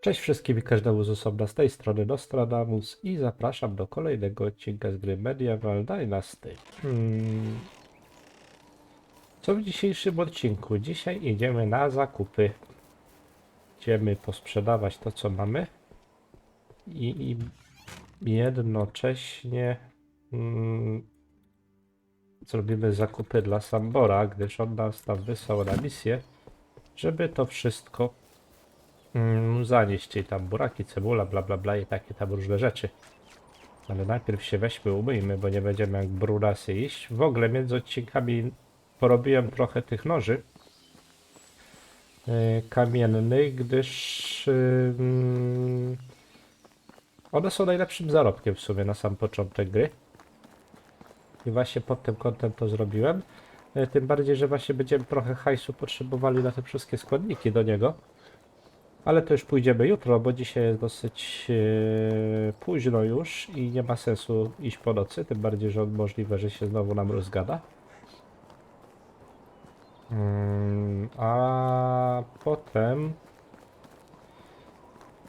Cześć wszystkim i każdemu z osobna z tej strony Nostradamus i zapraszam do kolejnego odcinka z gry Medieval Dynasty. Hmm. Co w dzisiejszym odcinku? Dzisiaj idziemy na zakupy. Idziemy posprzedawać to, co mamy i, i jednocześnie mm, zrobimy zakupy dla Sambora, gdyż on nas tam wysłał na misję, żeby to wszystko mm, zanieść, czyli tam buraki, cebula, bla bla bla i takie tam różne rzeczy. Ale najpierw się weźmy, umyjmy, bo nie będziemy jak brudasy iść. W ogóle między odcinkami porobiłem trochę tych noży yy, kamiennych, gdyż yy, one są najlepszym zarobkiem w sumie na sam początek gry. I właśnie pod tym kątem to zrobiłem. Yy, Tym bardziej, że właśnie będziemy trochę hajsu potrzebowali na te wszystkie składniki do niego. Ale to już pójdziemy jutro, bo dzisiaj jest dosyć e, późno już i nie ma sensu iść po nocy, tym bardziej, że możliwe, że się znowu nam rozgada. Mm, a potem...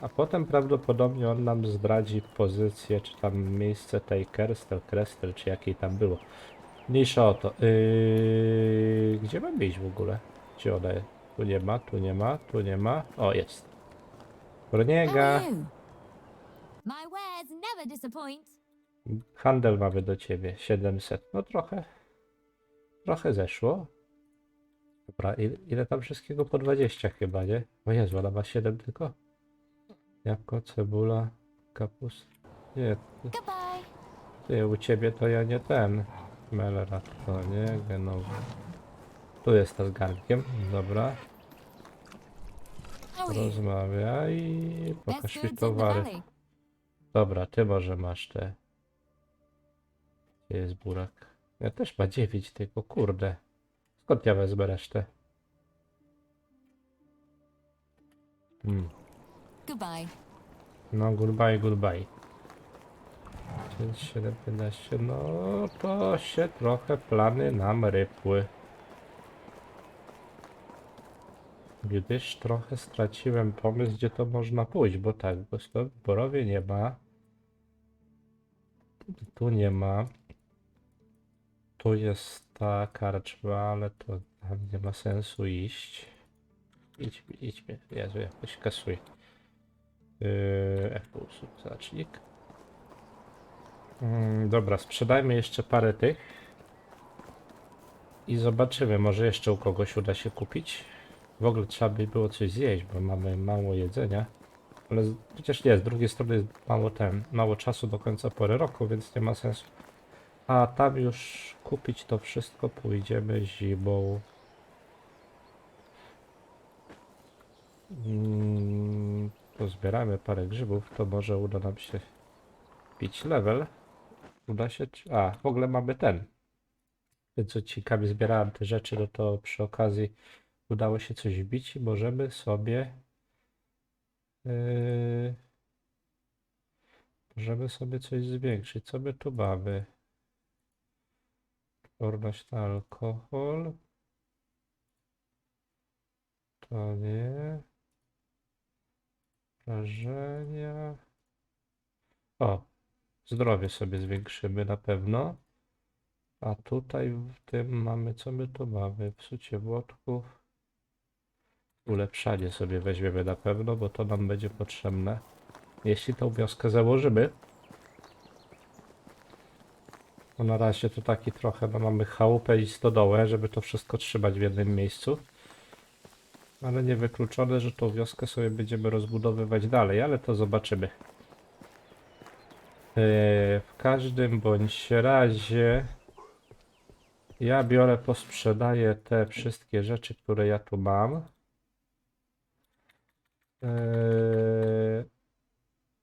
A potem prawdopodobnie on nam zdradzi pozycję, czy tam miejsce tej Kerstel, Krestel, czy jakiej tam było. Mniejsza o to. Yy, gdzie mamy iść w ogóle? Gdzie ona jest? Tu nie ma, tu nie ma, tu nie ma. O, jest. Broniega. Hello. My wares never disappoint. Handel mamy do ciebie. 700. No trochę. Trochę zeszło. Dobra, ile, ile tam wszystkiego? Po 20 chyba, nie? O Jezu, ona ma 7 tylko? Jabłko, cebula, kapust. Nie, ty, u ciebie to ja nie ten. Melera to nie, genowy. Tu jest ta z garnkiem, dobra. Rozmawiaj pokaż mi towary. Dobra, ty może masz te. Gdzie jest burak? Ja też ma 9 tylko, kurde. Skąd ja wezmę resztę? Hmm. Goodbye. No, goodbye, goodbye. 5, 7, 15. No, to się trochę plany nam rypły. Gdyż trochę straciłem pomysł, gdzie to można pójść, bo tak, bo w Borowie nie ma. Tu nie ma. Tu jest ta karczma, ale to tam nie ma sensu iść. Idź, idźmy. Jezu, jakoś kasuj. Yy, F znacznik. Mm, dobra, sprzedajmy jeszcze parę tych. I zobaczymy, może jeszcze u kogoś uda się kupić. W ogóle trzeba by było coś zjeść, bo mamy mało jedzenia. Ale przecież nie, z drugiej strony jest mało ten, mało czasu do końca pory roku, więc nie ma sensu. A tam już kupić to wszystko pójdziemy zimą. Mm, parę grzybów, to może uda nam się pić level. Uda się. A, w ogóle mamy ten. Więc odcinkami zbierałem te rzeczy, no to przy okazji udało się coś wbić i możemy sobie. Yy, sobie coś zwiększyć. Co my tu mamy? Odporność na alkohol. To nie. Wrażenia. O, zdrowie sobie zwiększymy na pewno. A tutaj w tym mamy, co my tu mamy? Psucie włodków. Ulepszanie sobie weźmiemy na pewno, bo to nam będzie potrzebne. Jeśli tą wioskę założymy. Bo na razie to taki trochę, no mamy chałupę i stodołę, żeby to wszystko trzymać w jednym miejscu. Ale niewykluczone, że tą wioskę sobie będziemy rozbudowywać dalej, ale to zobaczymy. Yy, w każdym bądź razie ja biorę, posprzedaję te wszystkie rzeczy, które ja tu mam. Yy,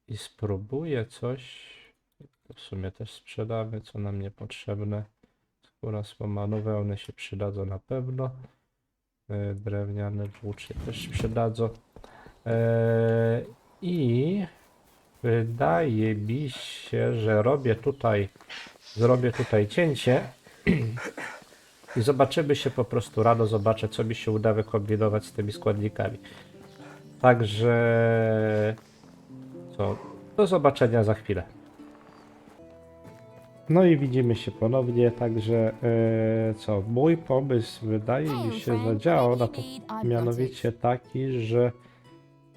I spróbuję coś. W sumie też sprzedamy, co nam niepotrzebne. Skóra słomanowe, wełny się przydadzą na pewno. Yy, Drewniane włócznie też przydadzą. Yy, I wydaje mi się, że robię tutaj, zrobię tutaj cięcie. I zobaczymy się po prostu rano, zobaczę co mi się uda wykombinować z tymi składnikami. Także co? Do zobaczenia za chwilę. No i widzimy się ponownie, także e, co? Mój pomysł wydaje mi się zadziałał, na to, mianowicie taki, że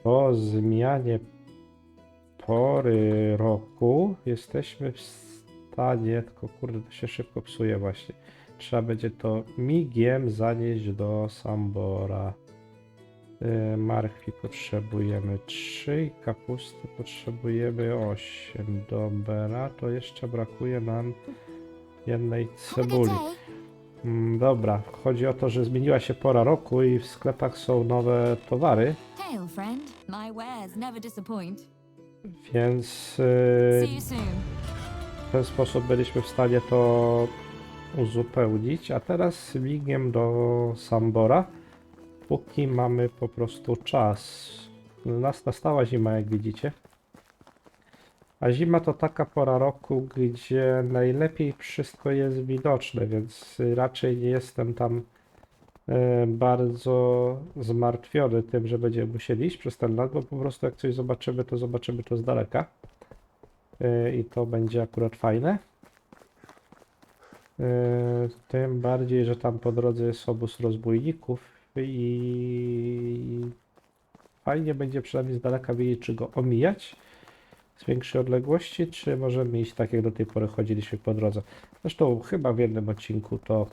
po zmianie pory roku jesteśmy w stanie, tylko kurde, to się szybko psuje właśnie. Trzeba będzie to migiem zanieść do Sambora. Yy, Marchwi potrzebujemy 3, kapusty potrzebujemy 8. Dobra, to jeszcze brakuje nam jednej cebuli. Mm, Dobra, chodzi o to, że zmieniła się pora roku i w sklepach są nowe towary, więc soon. w ten sposób byliśmy w stanie to uzupełnić. A teraz migiem do Sambora, póki mamy po prostu czas. Nas nastała zima, jak widzicie. A zima to taka pora roku, gdzie najlepiej wszystko jest widoczne, więc raczej nie jestem tam e, bardzo zmartwiony tym, że będziemy musieli iść przez ten las, bo po prostu jak coś zobaczymy, to zobaczymy to z daleka. E, I to będzie akurat fajne. E, Tym bardziej, że tam po drodze jest obóz rozbójników i fajnie będzie przynajmniej z daleka wiedzieć, czy go omijać z większej odległości, czy możemy iść tak, jak do tej pory chodziliśmy po drodze. Zresztą chyba w jednym odcinku to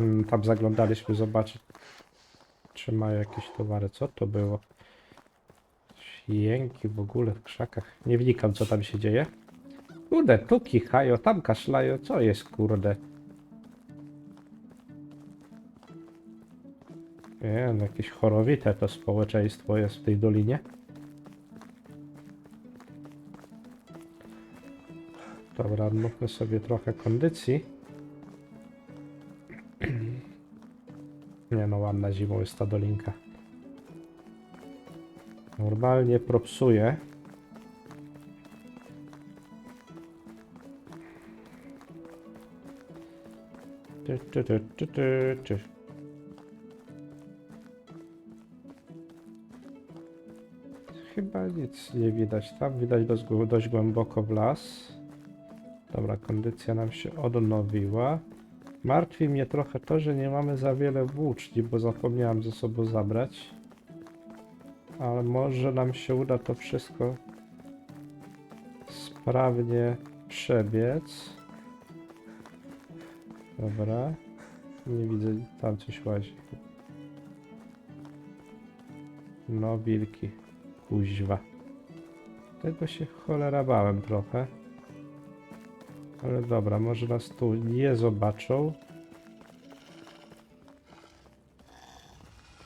mm, tam zaglądaliśmy zobaczyć, czy mają jakieś towary. Co to było? Jęki w ogóle w krzakach. Nie wnikam, co tam się dzieje. Kurde, tu kichają, tam kaszlają. Co jest, kurde? Nie, no jakieś chorowite to społeczeństwo jest w tej dolinie. Dobra, odmówmy sobie trochę kondycji. Nie no, ładna zimą jest ta dolinka. Normalnie propsuje. Ty, ty, ty, ty, ty, ty. Nic nie widać. Tam widać dość, dość głęboko w las. Dobra, kondycja nam się odnowiła. Martwi mnie trochę to, że nie mamy za wiele włóczni, bo zapomniałem ze sobą zabrać. Ale może nam się uda to wszystko sprawnie przebiec. Dobra. Nie widzę, tam coś łazi. No, wilki. Kuźwa. Tego się cholera bałem trochę. Ale dobra, może nas tu nie zobaczą.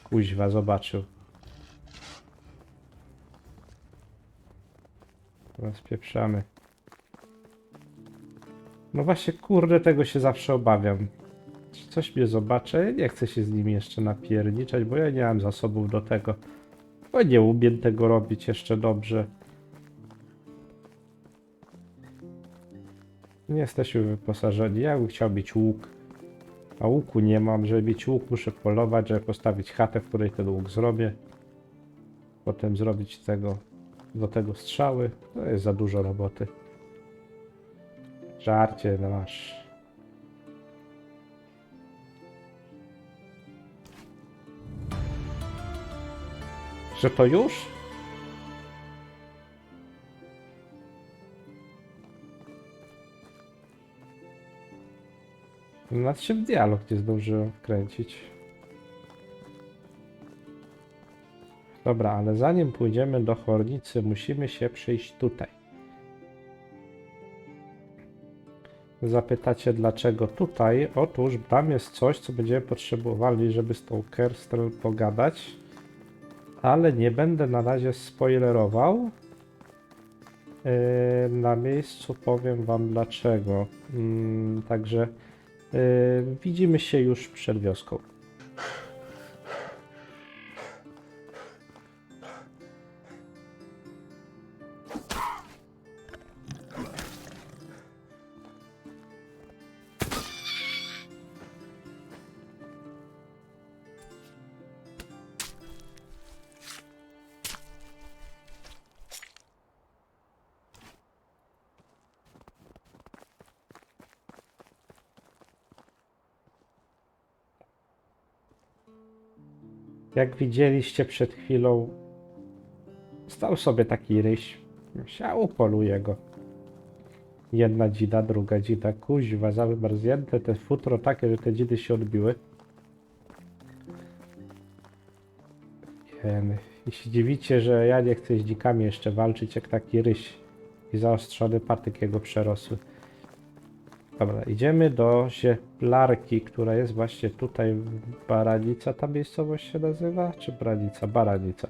Kuźwa, zobaczył. Rozpieprzamy. No właśnie, kurde, tego się zawsze obawiam. Czy coś mnie zobaczy? Nie chcę się z nimi jeszcze napierniczać, bo ja nie mam zasobów do tego. Bo nie umiem tego robić jeszcze dobrze. Nie jesteśmy wyposażeni. Ja bym chciał mieć łuk. A łuku nie mam. Żeby mieć łuk muszę polować, żeby postawić chatę, w której ten łuk zrobię. Potem zrobić tego, do tego strzały. To jest za dużo roboty. Żarcie no masz. Że to już? Nad się w dialog nie zdążyłem wkręcić. Dobra, ale zanim pójdziemy do Hornicy, musimy się przyjść tutaj. Zapytacie dlaczego tutaj? Otóż tam jest coś, co będziemy potrzebowali, żeby z tą Kerstel pogadać. Ale nie będę na razie spoilerował. Yy, na miejscu powiem wam dlaczego. Mm, także yy, widzimy się już przed wioską. Jak widzieliście przed chwilą, stał sobie taki ryś. Siał, poluje go. Jedna dzida, druga dzida. Kuźwa, zawymarznięte, te futro takie, że te dzidy się odbiły. I się dziwicie, że ja nie chcę z dzikami jeszcze walczyć jak taki ryś. I zaostrzony patyk jego przerosły. Dobra, idziemy do zieplarki, która jest właśnie tutaj. Baranica ta miejscowość się nazywa? Czy Branica? Baranica.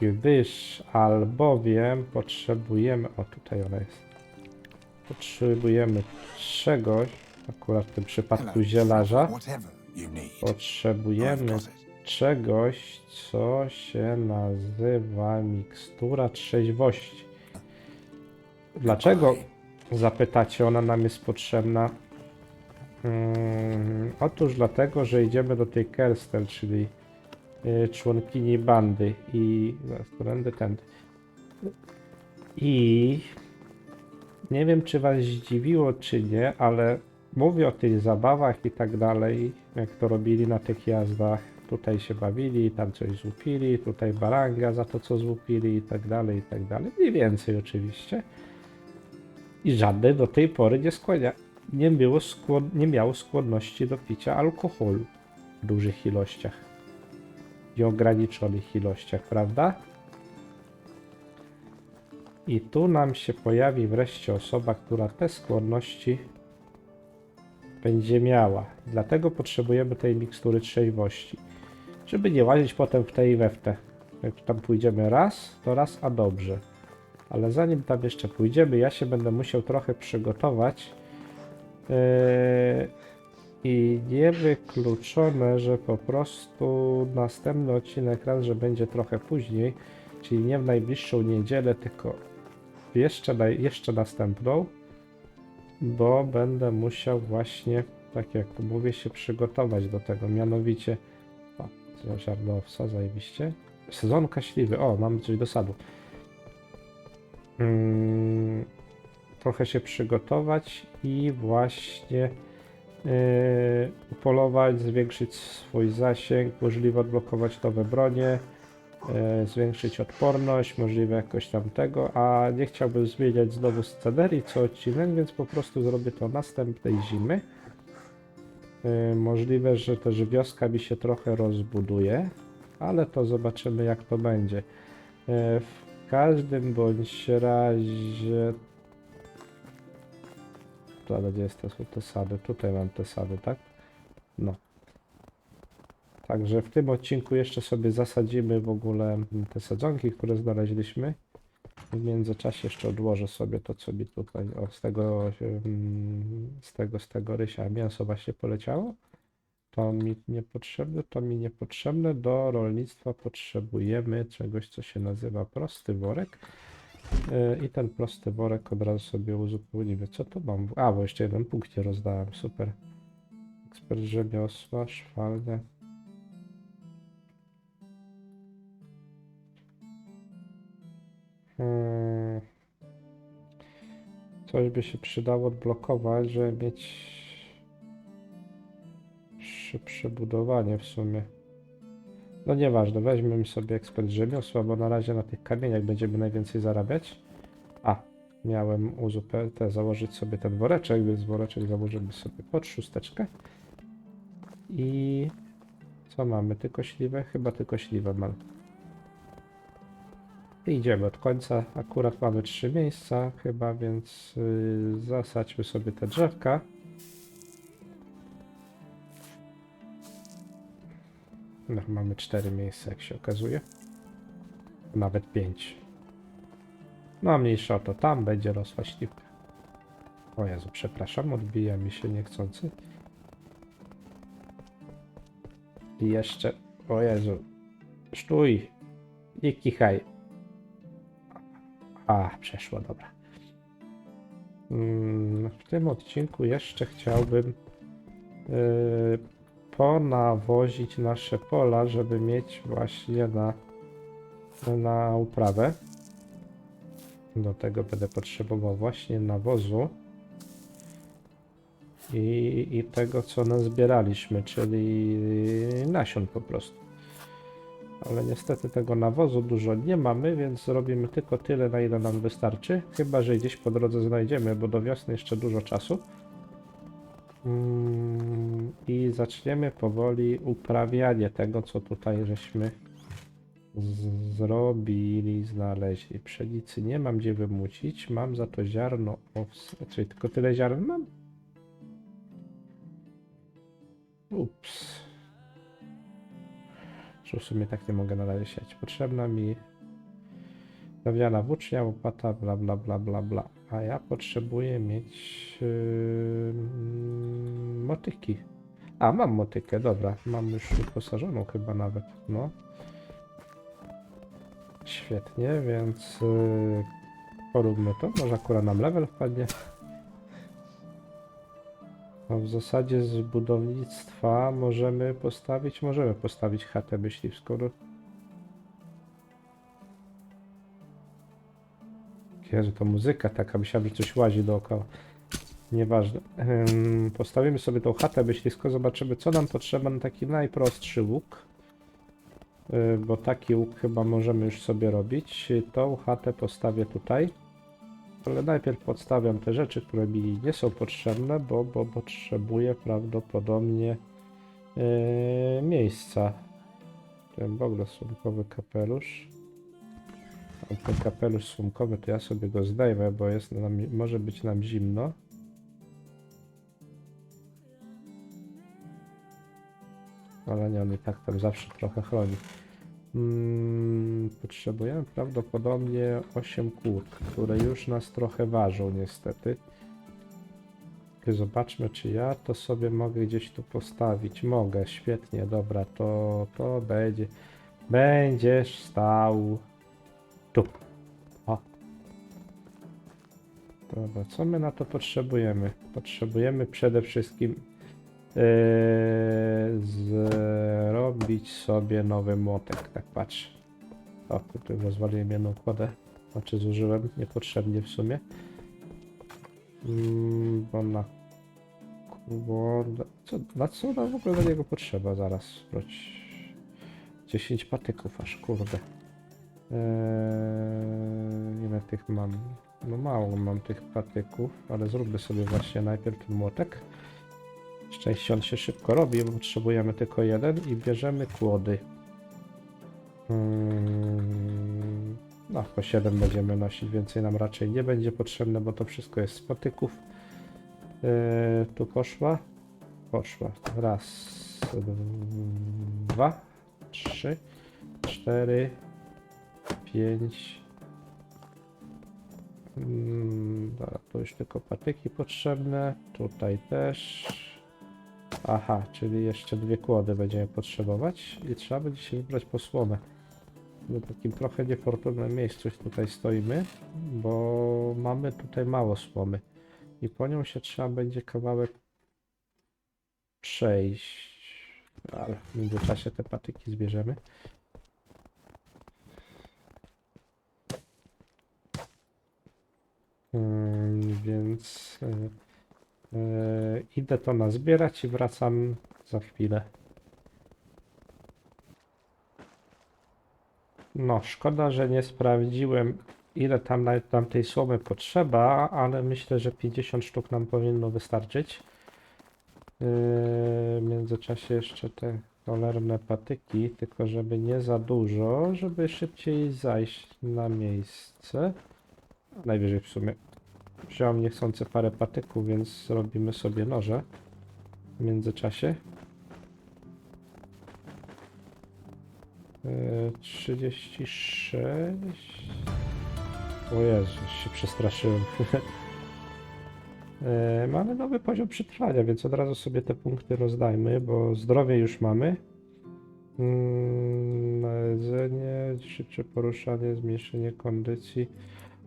Gdyż albowiem potrzebujemy. O, tutaj ona jest. Potrzebujemy czegoś, akurat w tym przypadku zielarza. Potrzebujemy czegoś, co się nazywa mikstura trzeźwości. Dlaczego, zapytacie, ona nam jest potrzebna? Mm, otóż dlatego, że idziemy do tej Kerstel, czyli y, członkini bandy i zaraz, tędy. I nie wiem, czy was zdziwiło, czy nie, ale mówię o tych zabawach i tak dalej, jak to robili na tych jazdach. Tutaj się bawili, tam coś złupili, tutaj baranga za to, co złupili i tak dalej, i tak dalej. Mniej więcej oczywiście. I żadne do tej pory nie skłania, nie, było skłon, nie miało skłonności do picia alkoholu w dużych ilościach i ograniczonych ilościach, prawda? I tu nam się pojawi wreszcie osoba, która te skłonności będzie miała. Dlatego potrzebujemy tej mikstury trzeźwości. Żeby nie łazić potem w tej i we w te. Jak tam pójdziemy raz, to raz, a dobrze. Ale zanim tam jeszcze pójdziemy, ja się będę musiał trochę przygotować. Yy, I niewykluczone, że po prostu następny odcinek raz, że będzie trochę później, czyli nie w najbliższą niedzielę, tylko jeszcze, jeszcze następną, bo będę musiał właśnie, tak jak mówię, się przygotować do tego. Mianowicie, o, ziarnowca, zajebiście. Sezonka śliwy, o, mamy coś do sadu. Mm, trochę się przygotować i właśnie yy, upolować, zwiększyć swój zasięg, możliwe odblokować nowe bronie, yy, zwiększyć odporność, możliwe jakoś tam tego, a nie chciałbym zmieniać znowu scenerii co odcinek, więc po prostu zrobię to następnej zimy. Yy, możliwe, że też wioska mi się trochę rozbuduje, ale to zobaczymy jak to będzie. W każdym bądź razie to gdzie jest te, te sady? Tutaj mam te sady, tak? No. Także w tym odcinku jeszcze sobie zasadzimy w ogóle te sadzonki, które znaleźliśmy. W międzyczasie jeszcze odłożę sobie to, co mi tutaj, o, z tego, z tego, z tego rysia mięso właśnie poleciało. To mi niepotrzebne, to mi niepotrzebne. Do rolnictwa potrzebujemy czegoś, co się nazywa prosty worek. Yy, I ten prosty worek od razu sobie uzupełnimy. Co to mam? A, bo jeszcze jeden punkt nie rozdałem. Super. Ekspert rzemiosła, szwalnia. Hmm. Coś by się przydało odblokować, żeby mieć szybsze budowanie w sumie. No nieważne, weźmiemy sobie ekspert rzemiosła, bo na razie na tych kamieniach będziemy najwięcej zarabiać. A, miałem uzupełnić, założyć sobie ten woreczek, więc woreczek założymy sobie pod szósteczkę. I co mamy? Tylko śliwe? Chyba tylko śliwe mam. I idziemy od końca. Akurat mamy trzy miejsca chyba, więc yy, zasadźmy sobie te drzewka. No, mamy cztery miejsca, jak się okazuje. Nawet pięć. No, mniejsza to, tam będzie rosła śliwka. O Jezu, przepraszam, odbija mi się niechcący. I jeszcze, o Jezu, sztuj i kichaj. A, przeszło, dobra. Mm, W tym odcinku jeszcze chciałbym yy, ponawozić nasze pola, żeby mieć właśnie na, na uprawę. Do tego będę potrzebował właśnie nawozu. i, i tego, co nazbieraliśmy, czyli nasion po prostu. Ale niestety tego nawozu dużo nie mamy, więc zrobimy tylko tyle, na ile nam wystarczy. Chyba, że gdzieś po drodze znajdziemy, bo do wiosny jeszcze dużo czasu. Mm, I zaczniemy powoli uprawianie tego, co tutaj żeśmy zrobili, znaleźli. Pszenicy nie mam gdzie wymucić, mam za to ziarno owsa, czyli tylko tyle ziarn mam? Ups. Że w sumie tak nie mogę na razie. Potrzebna mi Dawiana włócznia, łopata, bla bla bla bla bla. A ja potrzebuję mieć yy, motyki. A, mam motykę, dobra. Mam już wyposażoną chyba nawet, no. Świetnie, więc yy, poróbmy to. Może akurat nam level wpadnie. No w zasadzie z budownictwa możemy postawić, możemy postawić chatę myśliwską. No. Jezu, to muzyka taka, myślałem, że coś łazi dookoła. Nieważne. Postawimy sobie tą chatę myśliwską, zobaczymy co nam potrzeba na taki najprostszy łuk. Y, Bo taki łuk chyba możemy już sobie robić. Tą chatę postawię tutaj. Ale najpierw podstawiam te rzeczy, które mi nie są potrzebne, bo, bo potrzebuję prawdopodobnie yy, miejsca. Ten boglo słomkowy kapelusz. Ten kapelusz słomkowy to ja sobie go zdejmę, bo jest nam, może być nam zimno. Ale nie, on i tak tam zawsze trochę chroni. Mm, potrzebujemy prawdopodobnie 8 kłód, które już nas trochę ważą niestety. Zobaczmy, czy ja to sobie mogę gdzieś tu postawić. Mogę, świetnie, dobra, to, to będzie. Będziesz stał tu. O. Dobra, co my na to potrzebujemy? Potrzebujemy przede wszystkim Yy, zrobić sobie nowy młotek, tak patrz. O, tutaj rozwaliłem jedną kładę. Znaczy zużyłem niepotrzebnie w sumie. Mm, bo na kłodę... Co, na co nam w ogóle do niego potrzeba? Zaraz sprawdź. 10 patyków aż, kurde. Eee, ile tych mam? No mało mam tych patyków, ale zróbmy sobie właśnie najpierw ten młotek. Szczęście on się szybko robi, bo potrzebujemy tylko jeden i bierzemy kłody. Mm, No, po 7 będziemy nosić, więcej nam raczej nie będzie potrzebne, bo to wszystko jest z patyków. Yy, tu poszła. Poszła. Raz, dwa, trzy, cztery, pięć. Mm, Dobra, to już tylko patyki potrzebne. Tutaj też. Aha, czyli jeszcze dwie kłody będziemy potrzebować i trzeba będzie się wybrać po słomę. W takim trochę niefortunnym miejscu tutaj stoimy, bo mamy tutaj mało słomy i po nią się trzeba będzie kawałek przejść. Ale w międzyczasie te patyki zbierzemy. Więc e, e, idę to nazbierać i wracam za chwilę. No, szkoda, że nie sprawdziłem, ile tam tej słomy potrzeba, ale myślę, że 50 sztuk nam powinno wystarczyć. Yy, w międzyczasie jeszcze te cholerne patyki, tylko żeby nie za dużo, żeby szybciej zajść na miejsce. Najwyżej w sumie wziąłem niechcący parę patyków, więc robimy sobie noże w międzyczasie. Yy, 36. O Jezu, się przestraszyłem. Yy, mamy nowy poziom przetrwania, więc od razu sobie te punkty rozdajmy, bo zdrowie już mamy. Mm, jedzenie, szybsze poruszanie, zmniejszenie kondycji.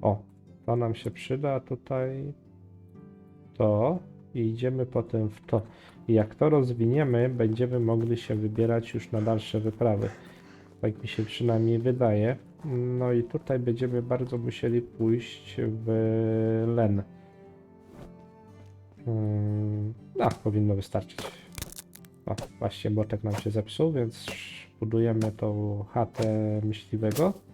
O, to nam się przyda, tutaj to i idziemy potem w to. I jak to rozwiniemy, będziemy mogli się wybierać już na dalsze wyprawy. Tak mi się przynajmniej wydaje. No i tutaj będziemy bardzo musieli pójść w len. No, powinno wystarczyć. O, właśnie boczek nam się zepsuł, więc budujemy tą chatę myśliwego.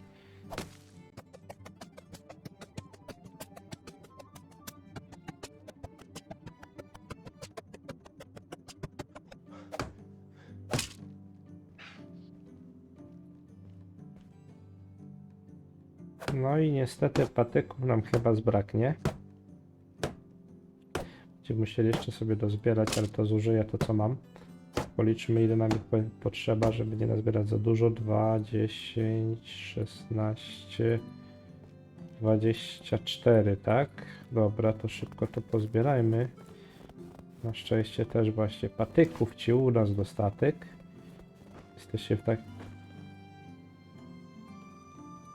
No i niestety patyków nam chyba zbraknie. Będziemy musieli jeszcze sobie dozbierać, ale to zużyję to co mam. Policzmy ile nam ich po- potrzeba, żeby nie nazbierać za dużo. 2, 10, 16, 24, tak? Dobra, to szybko to pozbierajmy. Na szczęście też właśnie patyków ci u nas dostatek. Jesteście w tak...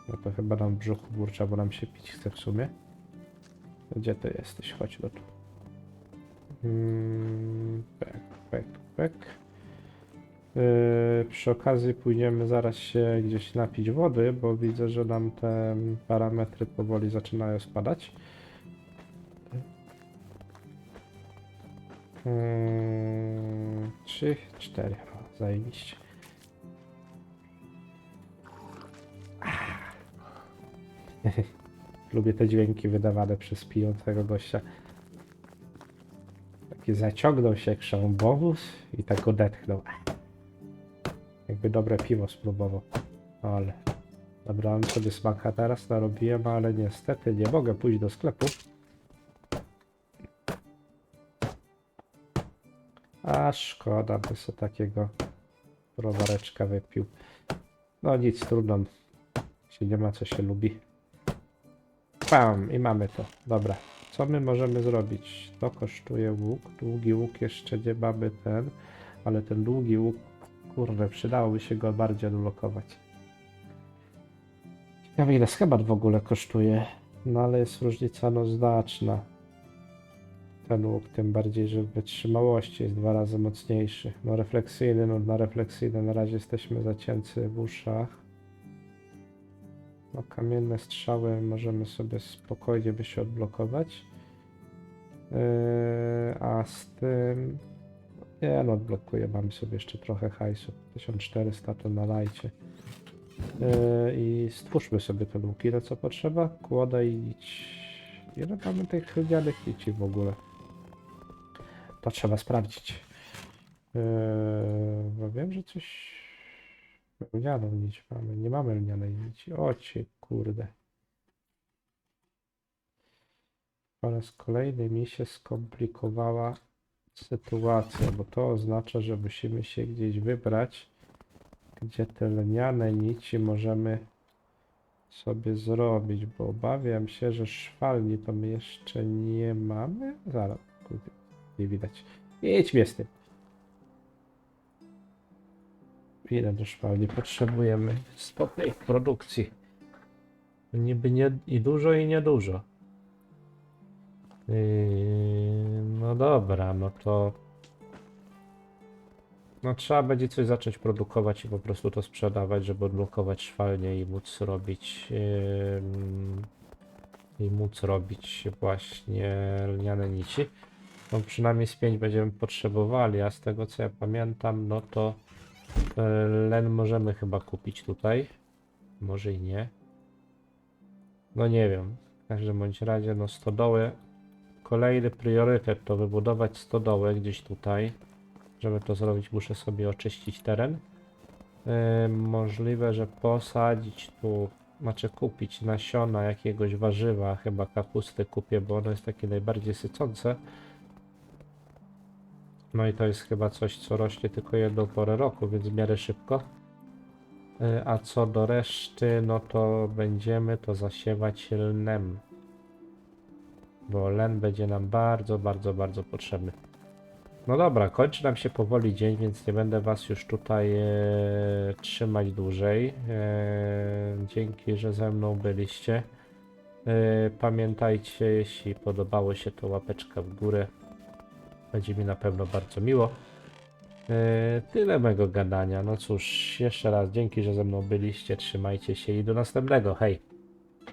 No to chyba nam w brzuchu burcza, bo nam się pić chce w sumie. Gdzie ty jesteś? Chodź do tu. Mm, pek, pek, pek. Yy, przy okazji pójdziemy zaraz się gdzieś napić wody, bo widzę, że nam te parametry powoli zaczynają spadać. Yy, Trzy, cztery. O, zajebiście. Lubię te dźwięki wydawane przez pijącego gościa. Taki zaciągnął się krząbowóz i tak odetchnął. Jakby dobre piwo spróbował. Ale dobrałem sobie smaka teraz, narobiłem, ale niestety nie mogę pójść do sklepu. A szkoda, by sobie takiego browareczka wypił. No nic, trudno. Jeśli nie ma co się lubi. Pam! I mamy to. Dobra. Co my możemy zrobić? To kosztuje łuk. Długi łuk jeszcze nie mamy ten, ale ten długi łuk, kurde, przydałoby się go bardziej odblokować. Ciekawe ile schemat w ogóle kosztuje. No ale jest różnica no znaczna. Ten łuk, tym bardziej, że w wytrzymałości jest dwa razy mocniejszy. No refleksyjny, no na refleksyjny na razie jesteśmy zacięcy w uszach. No, kamienne strzały możemy sobie spokojnie by się odblokować. Yy, a z tym. Nie no, odblokuję. Mamy sobie jeszcze trochę hajsu. 1400 to nalajcie. Yy, I stwórzmy sobie te luki, ile co potrzeba. Kłoda i. Ile mamy tych lnianych nici w ogóle? To trzeba sprawdzić. Yy, bo wiem, że coś Lnianą nić mamy. Nie mamy lnianej nici. O cię kurde. Po raz kolejny mi się skomplikowała sytuacja, bo to oznacza, że musimy się gdzieś wybrać, gdzie te lniane nici możemy sobie zrobić, bo obawiam się, że szwalni to my jeszcze nie mamy. Zaraz, kurde, nie widać. Jedźmy z tym. Ile do szwalni potrzebujemy stopnej produkcji? Niby nie i dużo i niedużo. Yy, no dobra, no to. No trzeba będzie coś zacząć produkować i po prostu to sprzedawać, żeby odblokować szwalnię i móc robić. Yy, I móc robić właśnie lniane nici. No przynajmniej z 5 będziemy potrzebowali, a z tego co ja pamiętam, no to. E, Len możemy chyba kupić tutaj. Może i nie. No nie wiem. W każdym bądź razie, no stodoły. Kolejny priorytet to wybudować stodołę gdzieś tutaj. Żeby to zrobić, muszę sobie oczyścić teren. E, możliwe, że posadzić tu, znaczy kupić nasiona jakiegoś warzywa, chyba kapusty kupię, bo ono jest takie najbardziej sycące. No i to jest chyba coś, co rośnie tylko jedną porę roku, więc w miarę szybko. Y, A co do reszty, no to będziemy to zasiewać lnem. Bo len będzie nam bardzo, bardzo, bardzo potrzebny. No dobra, kończy nam się powoli dzień, więc nie będę was już tutaj e, trzymać dłużej. E, dzięki, że ze mną byliście. E, pamiętajcie, jeśli podobało się, to łapeczka w górę. Będzie mi na pewno bardzo miło. Yy, tyle mego gadania. No cóż, jeszcze raz dzięki, że ze mną byliście. Trzymajcie się i do następnego. Hej!